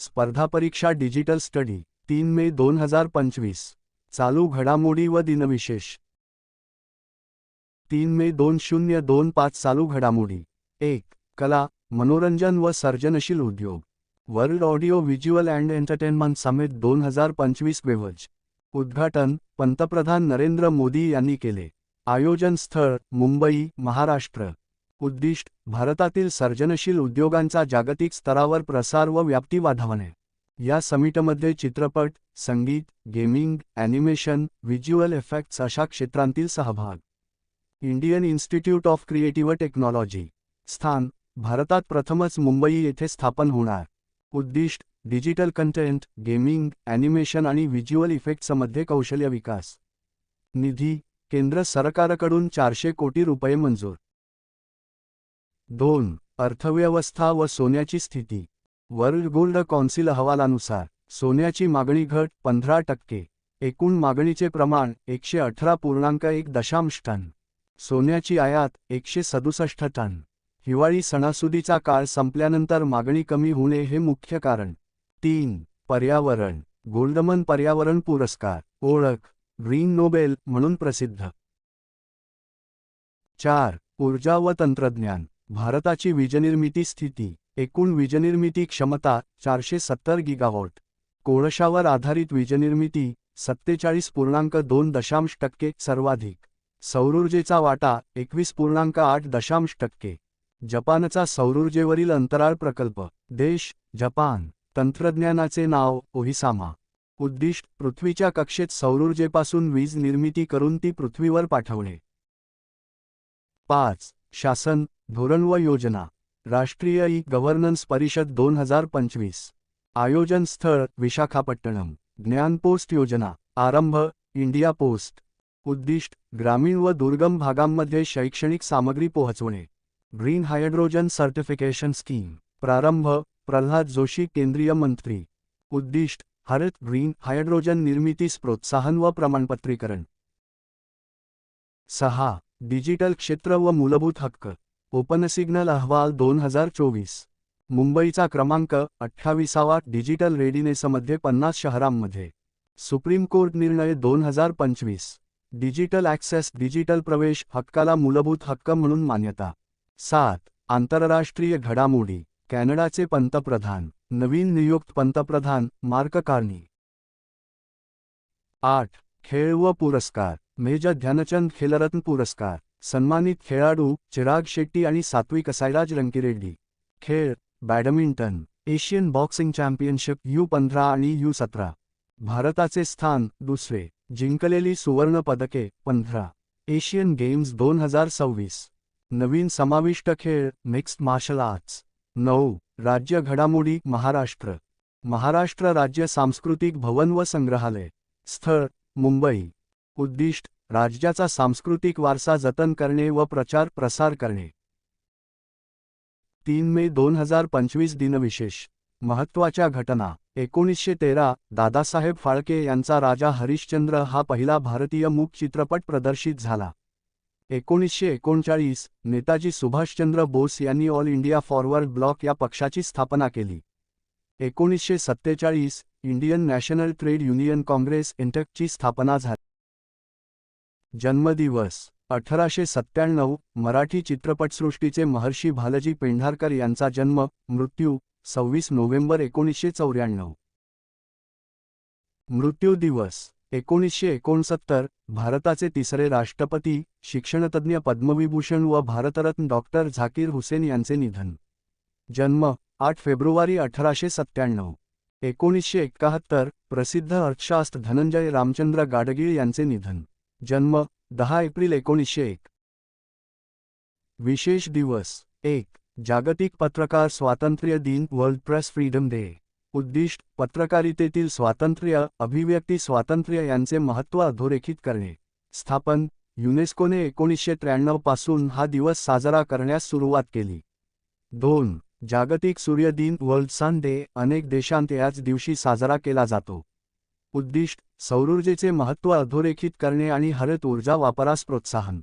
स्पर्धा परीक्षा digital study तीन मे दोन हजार पंचवीस. चालू घडामोडी व दिनविशेष. तीन मे दोन शून्य दोन पाच चालू घडामोडी. एक कला मनोरंजन व सर्जनशील उद्योग. World audio visual and entertainment समेट दोन हजार पंचवीस बेवज. उद्घाटन पंतप्रधान नरेंद्र मोदी यांनी केले. आयोजन स्थळ मुंबई महाराष्ट्र. उद्दिष्ट भारतातील सर्जनशील उद्योगांचा जागतिक स्तरावर प्रसार व व्याप्ती वाढवणे. या समिटमध्ये चित्रपट संगीत गेमिंग ॲनिमेशन व्हिज्युअल इफेक्ट्स अशा क्षेत्रांतील सहभाग. Indian institute of creative technology. स्थान भारतात प्रथमच मुंबई येथे स्थापन होणार. उद्दिष्ट डिजिटल कंटेंट गेमिंग ॲनिमेशन आणि व्हिज्युअल इफेक्ट्समध्ये कौशल्य विकास. निधी केंद्र सरकारकडून चारशे कोटी रुपये मंजूर. दोन अर्थव्यवस्था व सोन्याची स्थिती. वर्ल्ड गोल्ड कौन्सिल अहवालानुसार सोन्याची मागणी घट पंधरा टक्के एकूण मागणीचे प्रमाण एकशे अठरा पूर्णांक एक दशांश टन. सोन्याची आयात एकशे सदुसष्ट टन. हिवाळी सणासुदीचा काळ संपल्यानंतर मागणी कमी होणे हे मुख्य कारण. तीन पर्यावरण गोल्डमन पर्यावरण पुरस्कार ओळख ग्रीन नोबेल म्हणून प्रसिद्ध. चार ऊर्जा व तंत्रज्ञान. भारताची वीजनिर्मिती स्थिती एकूण वीजनिर्मिती क्षमता चारशे सत्तर गिगावॉट. कोळशावर आधारित वीजनिर्मिती सत्तेचाळीस पूर्णांक दोन दशांश टक्के सर्वाधिक. सौरऊर्जेचा वाटा एकवीस पूर्णांक आठ दशांश टक्के. जपानचा सौरऊर्जेवरील अंतराळ प्रकल्प देश जपान तंत्रज्ञानाचे नाव ओहिसामा. उद्दिष्ट पृथ्वीच्या कक्षेत सौरऊर्जेपासून वीज निर्मिती करून ती पृथ्वीवर पाठवणे. पाच शासन धोरण व योजना राष्ट्रीय ई गव्हर्नन्स परिषद दोन हजार पंचवीस. आयोजन स्थळ विशाखापट्टणम. ज्ञान पोस्ट योजना आरंभ इंडिया पोस्ट. उद्दिष्ट ग्रामीण व दुर्गम भागांमध्ये शैक्षणिक सामग्री पोहोचवणे. Green hydrogen certification scheme. प्रारंभ प्रल्हाद जोशी केंद्रीय मंत्री. उद्दिष्ट हरित ग्रीन हायड्रोजन निर्मितीस प्रोत्साहन व प्रमाणपत्रीकरण. सहा डिजिटल क्षेत्र व मूलभूत हक्क. ओपन सिग्नल अहवाल दोन हजार चोवीस. मुंबईचा क्रमांक अठ्ठावीसावा डिजिटल रेडिनेसमध्ये पन्नास शहरांमध्ये. सुप्रीम कोर्ट निर्णय दोन हजार पंचवीस. डिजिटल ॲक्सेस डिजिटल प्रवेश हक्काला मूलभूत हक्क म्हणून मान्यता. सात आंतरराष्ट्रीय घडामोडी. कॅनडाचे पंतप्रधान. नवीन नियुक्त पंतप्रधान मार्क कार्नी. आठ खेळ व पुरस्कार. मेजर ध्यानचंद खेलरत्न पुरस्कार सन्मानित खेळाडू चिराग शेट्टी आणि सात्विक असायराज रंकिरेड्डी. खेळ badminton Asian boxing championship U पंधरा आणि यू सतरा. भारताचे स्थान दुसरे जिंकलेली सुवर्ण पदके पंधरा. एशियन गेम्स दोन हजार सव्वीस. नवीन समाविष्ट खेळ मिक्स्ड मार्शल आर्ट्स. नऊ राज्य घडामोडी महाराष्ट्र. महाराष्ट्र राज्य सांस्कृतिक भवन व संग्रहालय. स्थळ मुंबई. उद्दिष्ट राज्याचा सांस्कृतिक वारसा जतन करणे व प्रचार प्रसार करणे. तीन मे दोन हजार पंचवीस दिनविशेष महत्त्वाच्या घटना एकोणीसशे तेरा दादासाहेब फाळके यांचा राजा हरिश्चंद्र हा पहिला भारतीय मूक चित्रपट प्रदर्शित झाला. एकोणीसशे एकोणचाळीस नेताजी सुभाषचंद्र बोस यांनी ऑल इंडिया फॉरवर्ड ब्लॉक या पक्षाची स्थापना केली. एकोणीसशे सत्तेचाळीस Indian national trade union congress इंटकची स्थापना झाली. जन्मदिवस अठराशे सत्त्याण्णव मराठी चित्रपटसृष्टीचे महर्षी भालजी पेंढारकर यांचा जन्म मृत्यू सव्वीस नोव्हेंबर एकोणीसशे चौऱ्याण्णव. मृत्यू दिवस एकोणीसशे एकोणसत्तर भारताचे तिसरे राष्ट्रपती शिक्षणतज्ज्ञ पद्मविभूषण व भारतरत्न डॉक्टर झाकीर हुसेन यांचे निधन. जन्म आठ फेब्रुवारी अठराशे सत्त्याण्णव. एकोणीसशे एक्काहत्तर प्रसिद्ध अर्थशास्त्र धनंजय रामचंद्र गाडगीळ यांचे निधन. जन्म दहा एप्रिल एकोणीसशे एक. विशेष दिवस एक जागतिक पत्रकार स्वातंत्र्य दिन वर्ल्ड प्रेस फ्रीडम डे. उद्दिष्ट पत्रकारितेतील स्वातंत्र्य अभिव्यक्ती स्वातंत्र्य यांचे महत्त्व अधोरेखित करणे. स्थापन युनेस्कोने एकोणीसशे त्र्याण्णवपासून हा दिवस साजरा करण्यास सुरुवात केली. दोन जागतिक सूर्य दिन वर्ल्ड सन डे अनेक देशांत याच दिवशी साजरा केला जातो. उद्दिष्ट सौरऊर्जेचे महत्त्व अधोरेखित करणे आणि हरित ऊर्जा वापरास प्रोत्साहन.